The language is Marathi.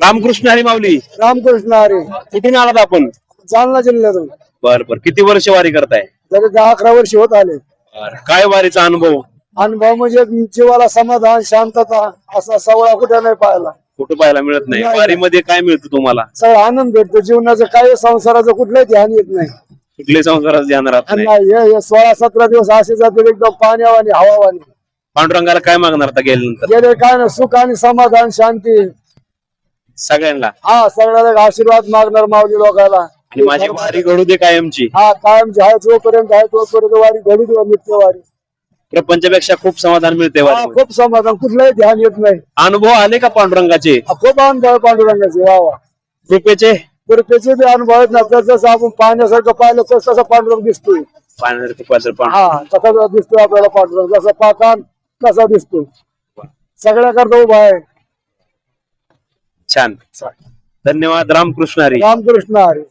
रामकृष्ण हरी माऊली. रामकृष्ण हरी. कुठून आलात आपण? जालना जिल्ह्यातून. बर बर. किती वर्ष वारी करताय? तरी दहा अकरा वर्षी होत आले. बरं. काय वारीचा अनुभव? अनुभव म्हणजे जीवाला समाधान शांतता असा सवळा कुठे नाही पाहिला कुठं पाहायला मिळत नाही. नाही. वारीमध्ये काय मिळतं तुम्हाला? सगळा आनंद भेटतो. जीवनाचं काही संसाराचं कुठलंही ध्यान येत नाही. कुठले संसारात ध्यान राहत आणि नाही. नाही, हे हे सोळा सतरा दिवस असे जातील एकदम पाण्यावानी हवावानी पांडुरंगाला काय मागणार आता गेल्यानंतर? गेले काय ना सुख आणि समाधान शांती. सगळ्यांना. हा सगळ्याला आशीर्वाद मागणार माऊली लोकांना आणि माझी वारी घडू दे कायमची. हा कायम आहे जोपर्यंत आहे तोपर्यंत वारी घडू दे नित्य वारी. प्रपंचापेक्षा खूप समाधान मिळते हा, वारी खूप समाधान कुठलंही ध्यान येत नाही. अनुभव आले का पांडुरंगाचे? हा, खूप अनुभव आहे पांडुरंगाचे वा वा. कृपेचे? कृपेचे बी अनुभव आहेत ना जसं जसं आपण पाहण्यासारखं पाहिलं तसं तसं पांडुरंग दिसतोय. पात्र पांडुरंग. हा तसा दिसतोय आपल्याला पांडुरंग जसं पाकान तसा दिसतो सगळ्याकरता उभा आहे. छान. धन्यवाद रामकृष्ण हरी. रामकृष्ण हरी.